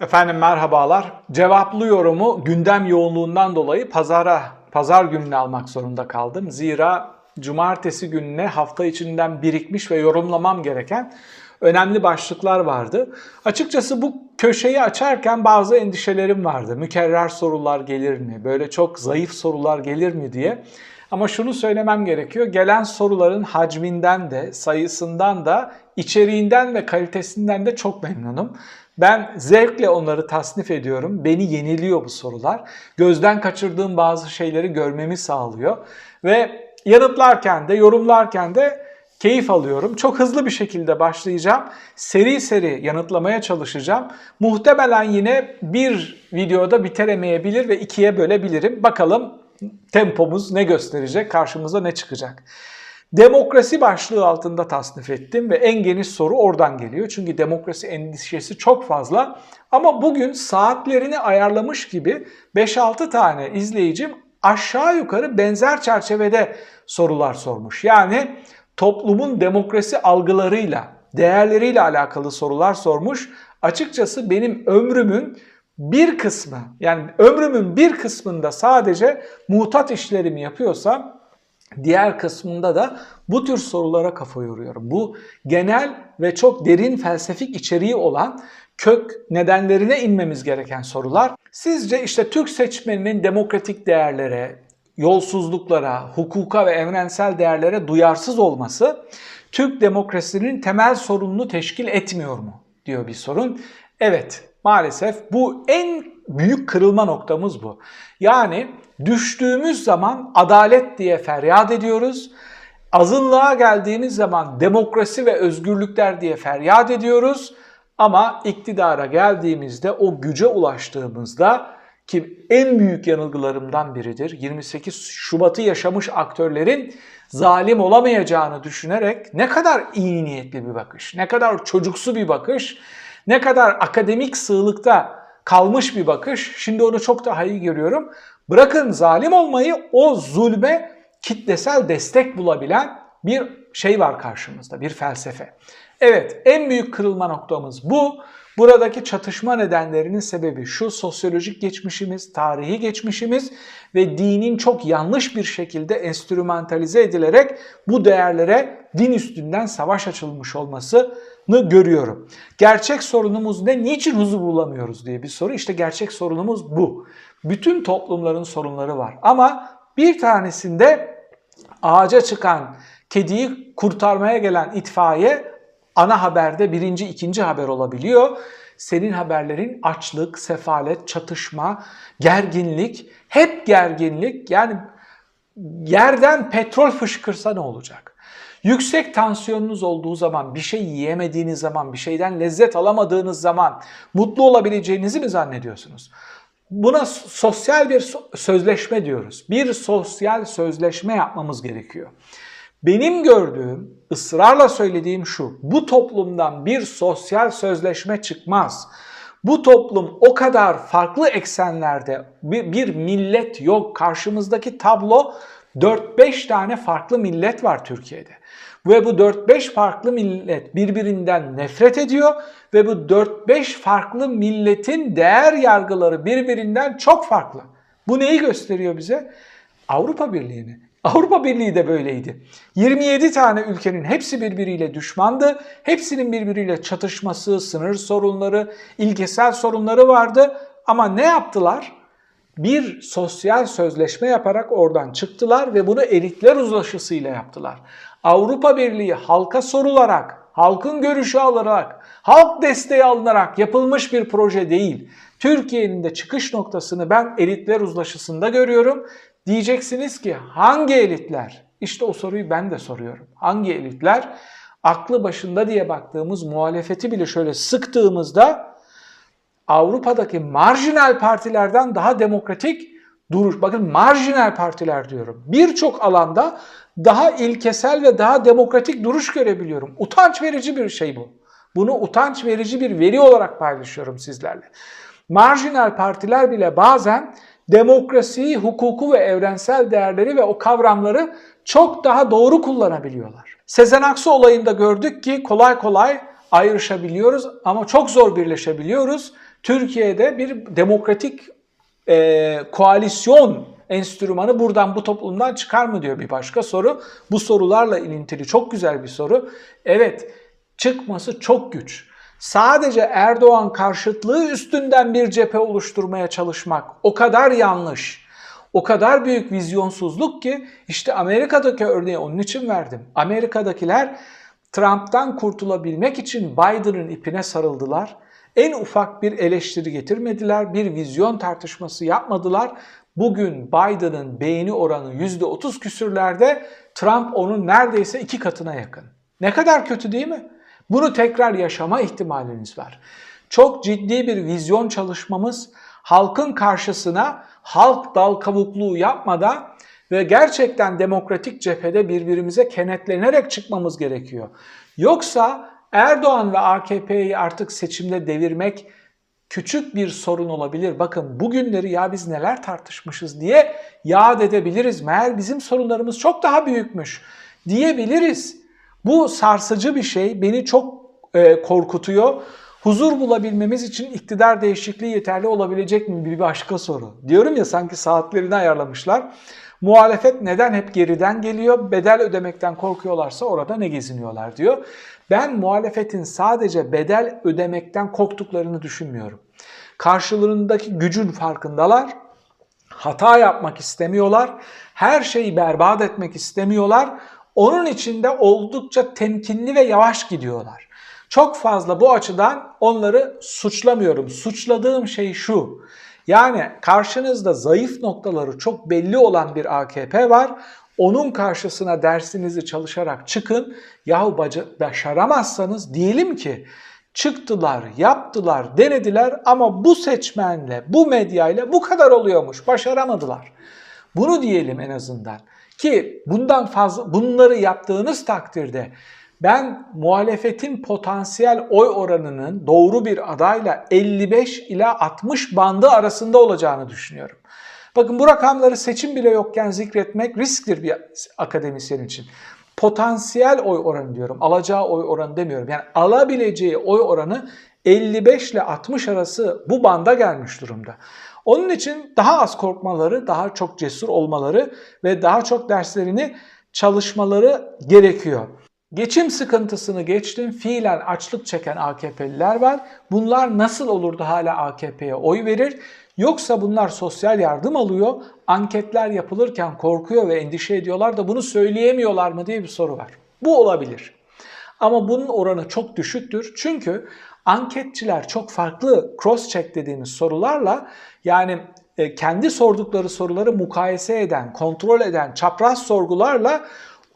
Efendim merhabalar. Cevaplı yorumu gündem yoğunluğundan dolayı pazara, pazar gününe almak zorunda kaldım. Zira cumartesi gününe hafta içinden birikmiş ve yorumlamam gereken önemli başlıklar vardı. Açıkçası bu köşeyi açarken bazı endişelerim vardı. Mükerrer sorular gelir mi? Böyle çok zayıf sorular gelir mi diye. Ama şunu söylemem gerekiyor. Gelen soruların hacminden de, sayısından da, içeriğinden ve kalitesinden de çok memnunum. Ben zevkle onları tasnif ediyorum. Beni yeniliyor bu sorular. Gözden kaçırdığım bazı şeyleri görmemi sağlıyor. Ve yanıtlarken de, yorumlarken de keyif alıyorum. Çok hızlı bir şekilde başlayacağım. Seri seri yanıtlamaya çalışacağım. Muhtemelen yine bir videoda bitiremeyebilir ve ikiye bölebilirim. Bakalım tempomuz ne gösterecek, karşımıza ne çıkacak. Demokrasi başlığı altında tasnif ettim ve en geniş soru oradan geliyor. Çünkü demokrasi endişesi çok fazla. Ama bugün saatlerini ayarlamış gibi 5-6 tane izleyicim aşağı yukarı benzer çerçevede sorular sormuş. Yani toplumun demokrasi algılarıyla, değerleriyle alakalı sorular sormuş. Açıkçası benim ömrümün bir kısmı yani ömrümün bir kısmında sadece muhtat işlerimi yapıyorsam diğer kısmında da bu tür sorulara kafa yoruyorum. Bu genel ve çok derin felsefik içeriği olan kök nedenlerine inmemiz gereken sorular. Sizce işte Türk seçmeninin demokratik değerlere, yolsuzluklara, hukuka ve evrensel değerlere duyarsız olması Türk demokrasinin temel sorununu teşkil etmiyor mu diyor bir sorun. Evet, maalesef bu en büyük kırılma noktamız bu. Yani düştüğümüz zaman adalet diye feryat ediyoruz. Azınlığa geldiğimiz zaman demokrasi ve özgürlükler diye feryat ediyoruz. Ama iktidara geldiğimizde o güce ulaştığımızda ki en büyük yanılgılarımdan biridir. 28 Şubat'ı yaşamış aktörlerin zalim olamayacağını düşünerek ne kadar iyi niyetli bir bakış, ne kadar çocuksu bir bakış, ne kadar akademik sığlıkta kalmış bir bakış. Şimdi onu çok daha iyi görüyorum. Bırakın zalim olmayı o zulme kitlesel destek bulabilen bir şey var karşımızda, bir felsefe. Evet, en büyük kırılma noktamız bu. Buradaki çatışma nedenlerinin sebebi şu sosyolojik geçmişimiz, tarihi geçmişimiz ve dinin çok yanlış bir şekilde enstrümantalize edilerek bu değerlere din üstünden savaş açılmış olmasını görüyorum. Gerçek sorunumuz ne? Niçin huzur bulamıyoruz diye bir soru. İşte gerçek sorunumuz bu. Bütün toplumların sorunları var ama bir tanesinde ağaca çıkan kediyi kurtarmaya gelen itfaiye ana haberde birinci, ikinci haber olabiliyor. Senin haberlerin açlık, sefalet, çatışma, gerginlik, hep gerginlik. Yani yerden petrol fışkırsa ne olacak? Yüksek tansiyonunuz olduğu zaman, bir şey yiyemediğiniz zaman, bir şeyden lezzet alamadığınız zaman mutlu olabileceğinizi mi zannediyorsunuz? Buna sosyal bir sözleşme diyoruz. Bir sosyal sözleşme yapmamız gerekiyor. Benim gördüğüm, ısrarla söylediğim şu. Bu toplumdan bir sosyal sözleşme çıkmaz. Bu toplum o kadar farklı eksenlerde bir, millet yok. Karşımızdaki tablo 4-5 tane farklı millet var Türkiye'de. Ve bu 4-5 farklı millet birbirinden nefret ediyor ve bu 4-5 farklı milletin değer yargıları birbirinden çok farklı. Bu neyi gösteriyor bize? Avrupa Birliği'ni. Avrupa Birliği de böyleydi. 27 tane ülkenin hepsi birbiriyle düşmandı. Hepsinin birbiriyle çatışması, sınır sorunları, ilkesel sorunları vardı. Ama ne yaptılar? Bir sosyal sözleşme yaparak oradan çıktılar ve bunu elitler uzlaşısıyla yaptılar. Avrupa Birliği halka sorularak, halkın görüşü alarak, halk desteği alınarak yapılmış bir proje değil. Türkiye'nin de çıkış noktasını ben elitler uzlaşısında görüyorum. Diyeceksiniz ki hangi elitler? İşte o soruyu ben de soruyorum. Hangi elitler? Aklı başında diye baktığımız muhalefeti bile şöyle sıktığımızda Avrupa'daki marjinal partilerden daha demokratik duruş. Bakın marjinal partiler diyorum. Birçok alanda daha ilkesel ve daha demokratik duruş görebiliyorum. Utanç verici bir şey bu. Bunu utanç verici bir veri olarak paylaşıyorum sizlerle. Marjinal partiler bile bazen demokrasiyi, hukuku ve evrensel değerleri ve o kavramları çok daha doğru kullanabiliyorlar. Sezen Aksu olayında gördük ki kolay kolay ayrışabiliyoruz ama çok zor birleşebiliyoruz. Türkiye'de bir demokratik e, koalisyon enstrümanı buradan bu toplumdan çıkar mı diyor bir başka soru. Bu sorularla ilintili çok güzel bir soru. Evet çıkması çok güç. Sadece Erdoğan karşıtlığı üstünden bir cephe oluşturmaya çalışmak o kadar yanlış. O kadar büyük vizyonsuzluk ki işte Amerika'daki örneği onun için verdim. Amerika'dakiler Trump'tan kurtulabilmek için Biden'ın ipine sarıldılar. En ufak bir eleştiri getirmediler, bir vizyon tartışması yapmadılar. Bugün Biden'ın beğeni oranı %30 küsürlerde, Trump onun neredeyse iki katına yakın. Ne kadar kötü değil mi? Bunu tekrar yaşama ihtimaliniz var. Çok ciddi bir vizyon çalışmamız, halkın karşısına halk dal kavukluğu yapmadan ve gerçekten demokratik cephede birbirimize kenetlenerek çıkmamız gerekiyor. Yoksa Erdoğan ve AKP'yi artık seçimde devirmek küçük bir sorun olabilir. Bakın bugünleri ya biz neler tartışmışız diye yad edebiliriz. Meğer bizim sorunlarımız çok daha büyükmüş diyebiliriz. Bu sarsıcı bir şey. Beni çok e, korkutuyor. Huzur bulabilmemiz için iktidar değişikliği yeterli olabilecek mi bir başka soru. Diyorum ya sanki saatlerini ayarlamışlar. Muhalefet neden hep geriden geliyor? Bedel ödemekten korkuyorlarsa orada ne geziniyorlar diyor. Ben muhalefetin sadece bedel ödemekten korktuklarını düşünmüyorum. Karşılığındaki gücün farkındalar. Hata yapmak istemiyorlar. Her şeyi berbat etmek istemiyorlar. Onun için de oldukça temkinli ve yavaş gidiyorlar. Çok fazla bu açıdan onları suçlamıyorum. Suçladığım şey şu. Yani karşınızda zayıf noktaları çok belli olan bir AKP var. Onun karşısına dersinizi çalışarak çıkın. Yahu başaramazsanız diyelim ki çıktılar, yaptılar, denediler ama bu seçmenle, bu medyayla bu kadar oluyormuş. Başaramadılar. Bunu diyelim en azından. Ki bundan fazla bunları yaptığınız takdirde ben muhalefetin potansiyel oy oranının doğru bir adayla 55 ila 60 bandı arasında olacağını düşünüyorum. Bakın bu rakamları seçim bile yokken zikretmek risktir bir akademisyen için. Potansiyel oy oranı diyorum. Alacağı oy oranı demiyorum. Yani alabileceği oy oranı 55 ile 60 arası bu banda gelmiş durumda. Onun için daha az korkmaları, daha çok cesur olmaları ve daha çok derslerini çalışmaları gerekiyor. Geçim sıkıntısını geçtim. Fiilen açlık çeken AKP'liler var. Bunlar nasıl olur da hala AKP'ye oy verir? Yoksa bunlar sosyal yardım alıyor, anketler yapılırken korkuyor ve endişe ediyorlar da bunu söyleyemiyorlar mı diye bir soru var. Bu olabilir. Ama bunun oranı çok düşüktür. Çünkü anketçiler çok farklı cross check dediğimiz sorularla yani e, kendi sordukları soruları mukayese eden, kontrol eden çapraz sorgularla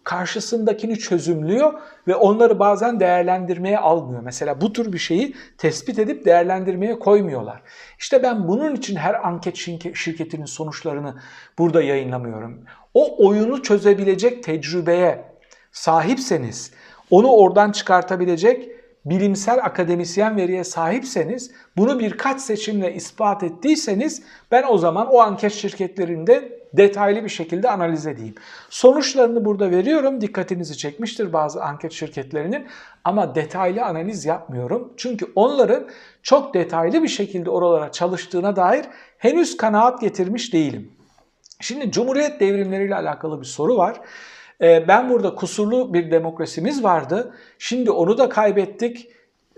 karşısındakini çözümlüyor ve onları bazen değerlendirmeye almıyor. Mesela bu tür bir şeyi tespit edip değerlendirmeye koymuyorlar. İşte ben bunun için her anket şirketinin sonuçlarını burada yayınlamıyorum. O oyunu çözebilecek tecrübeye sahipseniz, onu oradan çıkartabilecek bilimsel akademisyen veriye sahipseniz, bunu birkaç seçimle ispat ettiyseniz ben o zaman o anket şirketlerinde detaylı bir şekilde analiz edeyim. Sonuçlarını burada veriyorum. Dikkatinizi çekmiştir bazı anket şirketlerinin ama detaylı analiz yapmıyorum. Çünkü onların çok detaylı bir şekilde oralara çalıştığına dair henüz kanaat getirmiş değilim. Şimdi Cumhuriyet devrimleriyle alakalı bir soru var. Ee, ben burada kusurlu bir demokrasimiz vardı. Şimdi onu da kaybettik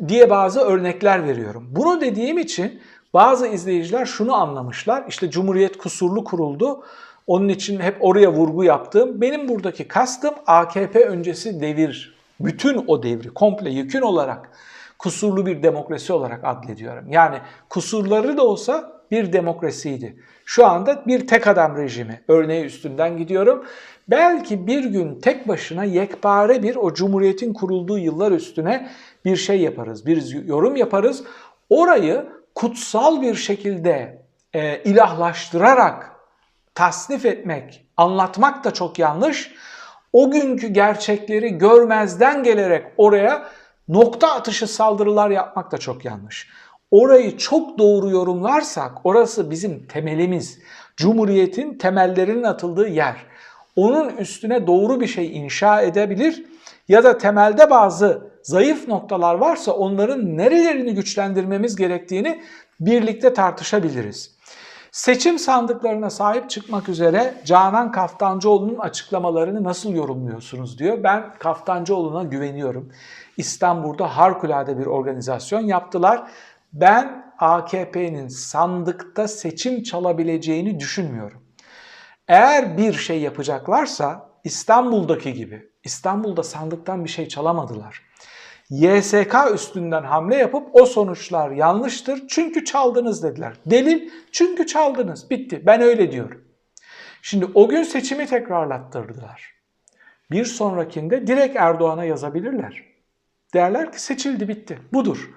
diye bazı örnekler veriyorum. Bunu dediğim için bazı izleyiciler şunu anlamışlar. İşte Cumhuriyet kusurlu kuruldu. Onun için hep oraya vurgu yaptım. Benim buradaki kastım AKP öncesi devir. Bütün o devri komple yükün olarak kusurlu bir demokrasi olarak adlediyorum. Yani kusurları da olsa bir demokrasiydi. Şu anda bir tek adam rejimi örneği üstünden gidiyorum. Belki bir gün tek başına yekpare bir o cumhuriyetin kurulduğu yıllar üstüne bir şey yaparız, bir yorum yaparız. Orayı kutsal bir şekilde e, ilahlaştırarak tasnif etmek, anlatmak da çok yanlış. O günkü gerçekleri görmezden gelerek oraya nokta atışı saldırılar yapmak da çok yanlış. Orayı çok doğru yorumlarsak orası bizim temelimiz. Cumhuriyetin temellerinin atıldığı yer. Onun üstüne doğru bir şey inşa edebilir ya da temelde bazı zayıf noktalar varsa onların nerelerini güçlendirmemiz gerektiğini birlikte tartışabiliriz. Seçim sandıklarına sahip çıkmak üzere Canan Kaftancıoğlu'nun açıklamalarını nasıl yorumluyorsunuz diyor. Ben Kaftancıoğlu'na güveniyorum. İstanbul'da harikulade bir organizasyon yaptılar. Ben AKP'nin sandıkta seçim çalabileceğini düşünmüyorum. Eğer bir şey yapacaklarsa İstanbul'daki gibi, İstanbul'da sandıktan bir şey çalamadılar. YSK üstünden hamle yapıp o sonuçlar yanlıştır çünkü çaldınız dediler. Delil çünkü çaldınız. Bitti. Ben öyle diyorum. Şimdi o gün seçimi tekrarlattırdılar. Bir sonrakinde direkt Erdoğan'a yazabilirler. Derler ki seçildi bitti. Budur.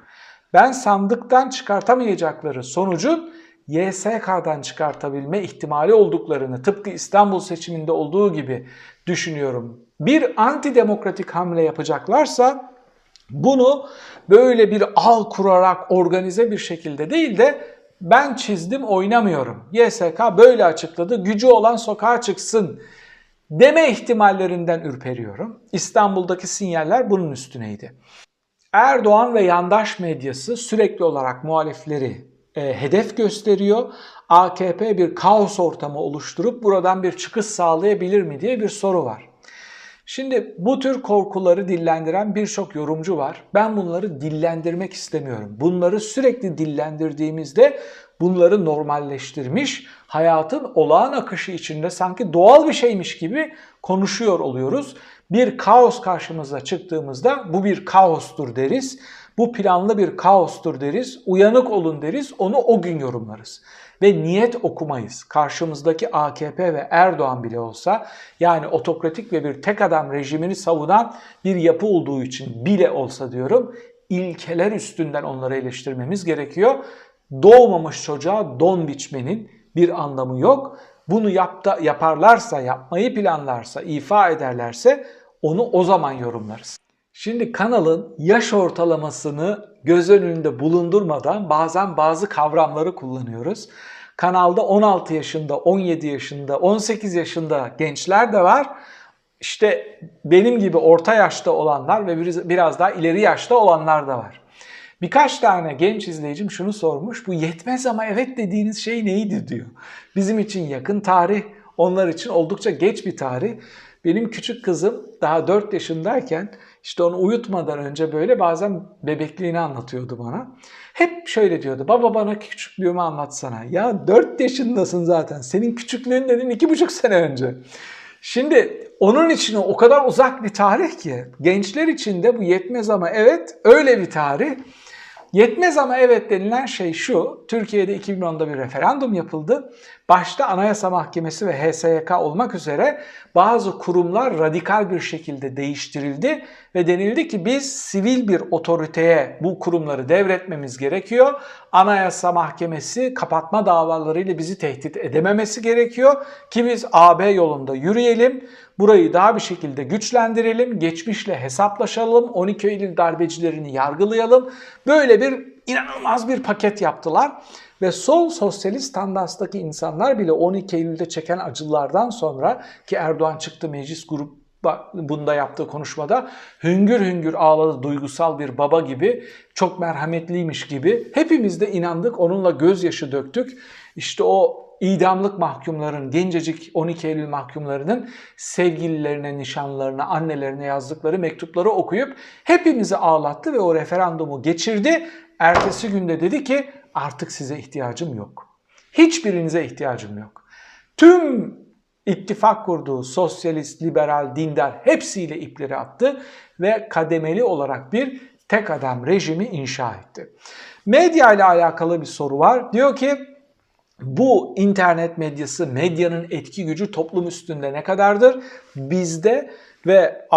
Ben sandıktan çıkartamayacakları sonucun YSK'dan çıkartabilme ihtimali olduklarını tıpkı İstanbul seçiminde olduğu gibi düşünüyorum. Bir antidemokratik hamle yapacaklarsa bunu böyle bir al kurarak organize bir şekilde değil de ben çizdim oynamıyorum. YSK böyle açıkladı. Gücü olan sokağa çıksın deme ihtimallerinden ürperiyorum. İstanbul'daki sinyaller bunun üstüneydi. Erdoğan ve yandaş medyası sürekli olarak muhalifleri e, hedef gösteriyor. AKP bir kaos ortamı oluşturup buradan bir çıkış sağlayabilir mi diye bir soru var. Şimdi bu tür korkuları dillendiren birçok yorumcu var. Ben bunları dillendirmek istemiyorum. Bunları sürekli dillendirdiğimizde bunları normalleştirmiş, hayatın olağan akışı içinde sanki doğal bir şeymiş gibi konuşuyor oluyoruz. Bir kaos karşımıza çıktığımızda bu bir kaostur deriz. Bu planlı bir kaostur deriz. Uyanık olun deriz. Onu o gün yorumlarız ve niyet okumayız. Karşımızdaki AKP ve Erdoğan bile olsa yani otokratik ve bir tek adam rejimini savunan bir yapı olduğu için bile olsa diyorum ilkeler üstünden onları eleştirmemiz gerekiyor. Doğmamış çocuğa don biçmenin bir anlamı yok. Bunu yapta, yaparlarsa, yapmayı planlarsa, ifa ederlerse onu o zaman yorumlarız. Şimdi kanalın yaş ortalamasını göz önünde bulundurmadan bazen bazı kavramları kullanıyoruz. Kanalda 16 yaşında, 17 yaşında, 18 yaşında gençler de var. İşte benim gibi orta yaşta olanlar ve biraz daha ileri yaşta olanlar da var. Birkaç tane genç izleyicim şunu sormuş. Bu yetmez ama evet dediğiniz şey neydi diyor. Bizim için yakın tarih, onlar için oldukça geç bir tarih. Benim küçük kızım daha 4 yaşındayken işte onu uyutmadan önce böyle bazen bebekliğini anlatıyordu bana. Hep şöyle diyordu. Baba bana küçüklüğümü anlatsana. Ya 4 yaşındasın zaten. Senin küçüklüğün dedin 2,5 sene önce. Şimdi onun için o kadar uzak bir tarih ki gençler için de bu yetmez ama evet öyle bir tarih. Yetmez ama evet denilen şey şu. Türkiye'de 2010'da bir referandum yapıldı. Başta Anayasa Mahkemesi ve HSYK olmak üzere bazı kurumlar radikal bir şekilde değiştirildi ve denildi ki biz sivil bir otoriteye bu kurumları devretmemiz gerekiyor. Anayasa Mahkemesi kapatma davalarıyla bizi tehdit edememesi gerekiyor ki biz AB yolunda yürüyelim. Burayı daha bir şekilde güçlendirelim, geçmişle hesaplaşalım, 12 Eylül darbecilerini yargılayalım. Böyle bir inanılmaz bir paket yaptılar. Ve sol sosyalist standastaki insanlar bile 12 Eylül'de çeken acılardan sonra ki Erdoğan çıktı meclis grup bunda yaptığı konuşmada hüngür hüngür ağladı duygusal bir baba gibi çok merhametliymiş gibi hepimiz de inandık onunla gözyaşı döktük. İşte o idamlık mahkumların, gencecik 12 Eylül mahkumlarının sevgililerine, nişanlarına, annelerine yazdıkları mektupları okuyup hepimizi ağlattı ve o referandumu geçirdi. Ertesi günde dedi ki artık size ihtiyacım yok. Hiçbirinize ihtiyacım yok. Tüm ittifak kurduğu sosyalist, liberal, dindar hepsiyle ipleri attı ve kademeli olarak bir tek adam rejimi inşa etti. Medya ile alakalı bir soru var. Diyor ki bu internet medyası, medyanın etki gücü toplum üstünde ne kadardır? Bizde ve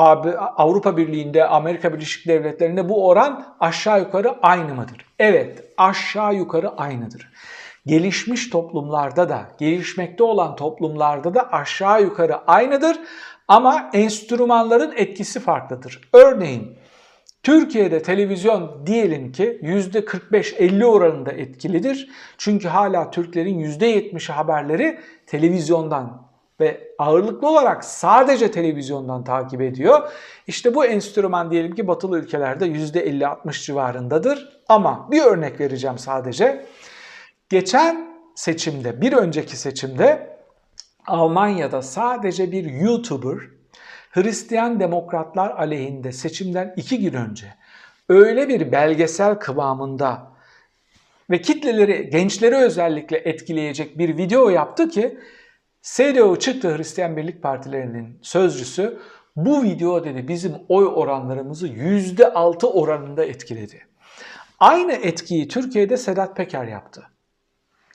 Avrupa Birliği'nde, Amerika Birleşik Devletleri'nde bu oran aşağı yukarı aynı mıdır? Evet, aşağı yukarı aynıdır. Gelişmiş toplumlarda da, gelişmekte olan toplumlarda da aşağı yukarı aynıdır ama enstrümanların etkisi farklıdır. Örneğin Türkiye'de televizyon diyelim ki %45-50 oranında etkilidir. Çünkü hala Türklerin %70'i haberleri televizyondan ve ağırlıklı olarak sadece televizyondan takip ediyor. İşte bu enstrüman diyelim ki batılı ülkelerde %50-60 civarındadır. Ama bir örnek vereceğim sadece. Geçen seçimde, bir önceki seçimde Almanya'da sadece bir YouTuber Hristiyan demokratlar aleyhinde seçimden iki gün önce öyle bir belgesel kıvamında ve kitleleri, gençleri özellikle etkileyecek bir video yaptı ki CDU çıktı Hristiyan Birlik Partilerinin sözcüsü. Bu video dedi bizim oy oranlarımızı %6 oranında etkiledi. Aynı etkiyi Türkiye'de Sedat Peker yaptı.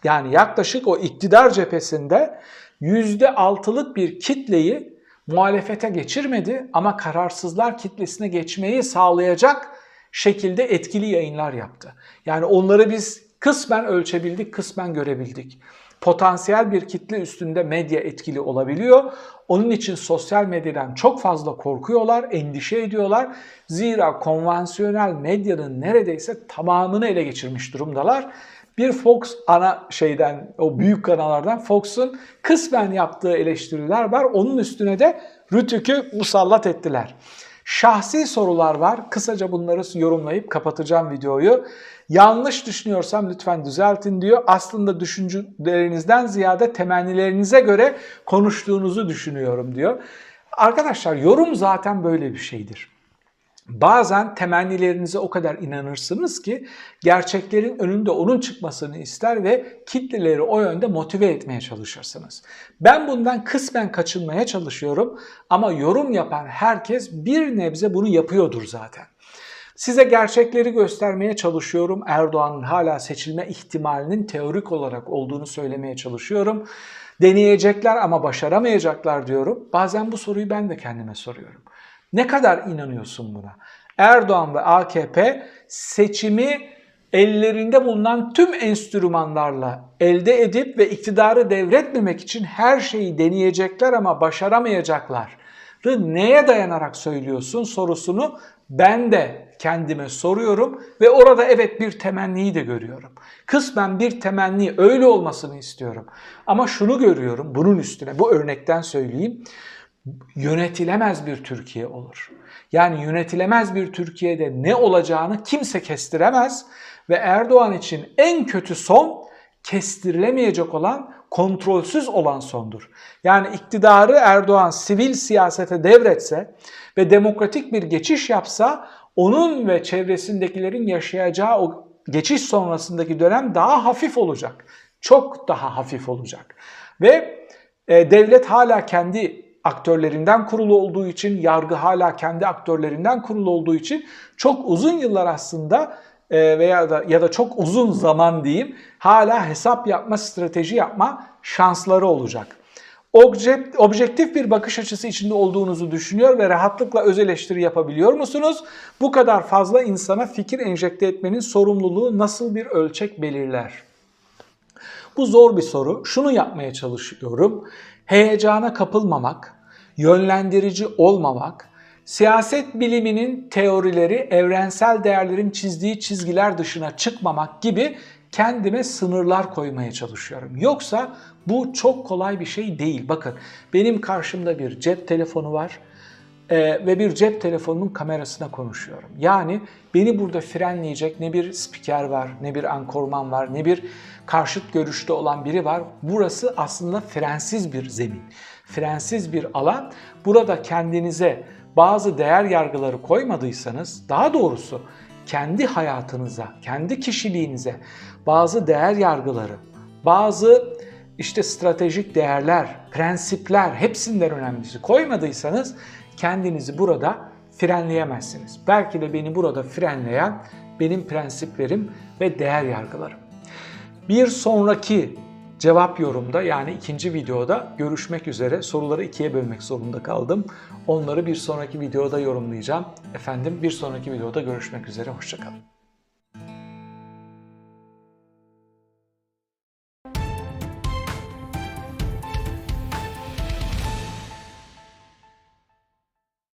Yani yaklaşık o iktidar cephesinde %6'lık bir kitleyi muhalefete geçirmedi ama kararsızlar kitlesine geçmeyi sağlayacak şekilde etkili yayınlar yaptı. Yani onları biz kısmen ölçebildik, kısmen görebildik. Potansiyel bir kitle üstünde medya etkili olabiliyor. Onun için sosyal medyadan çok fazla korkuyorlar, endişe ediyorlar. Zira konvansiyonel medyanın neredeyse tamamını ele geçirmiş durumdalar. Bir Fox ana şeyden, o büyük kanallardan Fox'un kısmen yaptığı eleştiriler var. Onun üstüne de Rütük'ü musallat ettiler. Şahsi sorular var. Kısaca bunları yorumlayıp kapatacağım videoyu. Yanlış düşünüyorsam lütfen düzeltin diyor. Aslında düşüncelerinizden ziyade temennilerinize göre konuştuğunuzu düşünüyorum diyor. Arkadaşlar yorum zaten böyle bir şeydir. Bazen temennilerinize o kadar inanırsınız ki gerçeklerin önünde onun çıkmasını ister ve kitleleri o yönde motive etmeye çalışırsınız. Ben bundan kısmen kaçınmaya çalışıyorum ama yorum yapan herkes bir nebze bunu yapıyordur zaten. Size gerçekleri göstermeye çalışıyorum. Erdoğan'ın hala seçilme ihtimalinin teorik olarak olduğunu söylemeye çalışıyorum. Deneyecekler ama başaramayacaklar diyorum. Bazen bu soruyu ben de kendime soruyorum. Ne kadar inanıyorsun buna? Erdoğan ve AKP seçimi ellerinde bulunan tüm enstrümanlarla elde edip ve iktidarı devretmemek için her şeyi deneyecekler ama başaramayacaklar. Neye dayanarak söylüyorsun sorusunu ben de kendime soruyorum ve orada evet bir temenniyi de görüyorum. Kısmen bir temenni öyle olmasını istiyorum. Ama şunu görüyorum bunun üstüne bu örnekten söyleyeyim yönetilemez bir Türkiye olur. Yani yönetilemez bir Türkiye'de ne olacağını kimse kestiremez ve Erdoğan için en kötü son kestirilemeyecek olan, kontrolsüz olan sondur. Yani iktidarı Erdoğan sivil siyasete devretse ve demokratik bir geçiş yapsa onun ve çevresindekilerin yaşayacağı o geçiş sonrasındaki dönem daha hafif olacak. Çok daha hafif olacak. Ve e, devlet hala kendi aktörlerinden kurulu olduğu için, yargı hala kendi aktörlerinden kurulu olduğu için çok uzun yıllar aslında e, veya da ya da çok uzun zaman diyeyim hala hesap yapma, strateji yapma şansları olacak. Objektif bir bakış açısı içinde olduğunuzu düşünüyor ve rahatlıkla öz eleştiri yapabiliyor musunuz? Bu kadar fazla insana fikir enjekte etmenin sorumluluğu nasıl bir ölçek belirler? Bu zor bir soru. Şunu yapmaya çalışıyorum. Heyecana kapılmamak, yönlendirici olmamak, siyaset biliminin teorileri evrensel değerlerin çizdiği çizgiler dışına çıkmamak gibi kendime sınırlar koymaya çalışıyorum. Yoksa bu çok kolay bir şey değil. Bakın benim karşımda bir cep telefonu var e, ve bir cep telefonunun kamerasına konuşuyorum. Yani beni burada frenleyecek ne bir spiker var, ne bir ankorman var, ne bir karşıt görüşte olan biri var. Burası aslında frensiz bir zemin frensiz bir alan. Burada kendinize bazı değer yargıları koymadıysanız, daha doğrusu kendi hayatınıza, kendi kişiliğinize bazı değer yargıları, bazı işte stratejik değerler, prensipler hepsinden önemlisi koymadıysanız kendinizi burada frenleyemezsiniz. Belki de beni burada frenleyen benim prensiplerim ve değer yargılarım. Bir sonraki Cevap yorumda yani ikinci videoda görüşmek üzere. Soruları ikiye bölmek zorunda kaldım. Onları bir sonraki videoda yorumlayacağım. Efendim bir sonraki videoda görüşmek üzere. Hoşçakalın.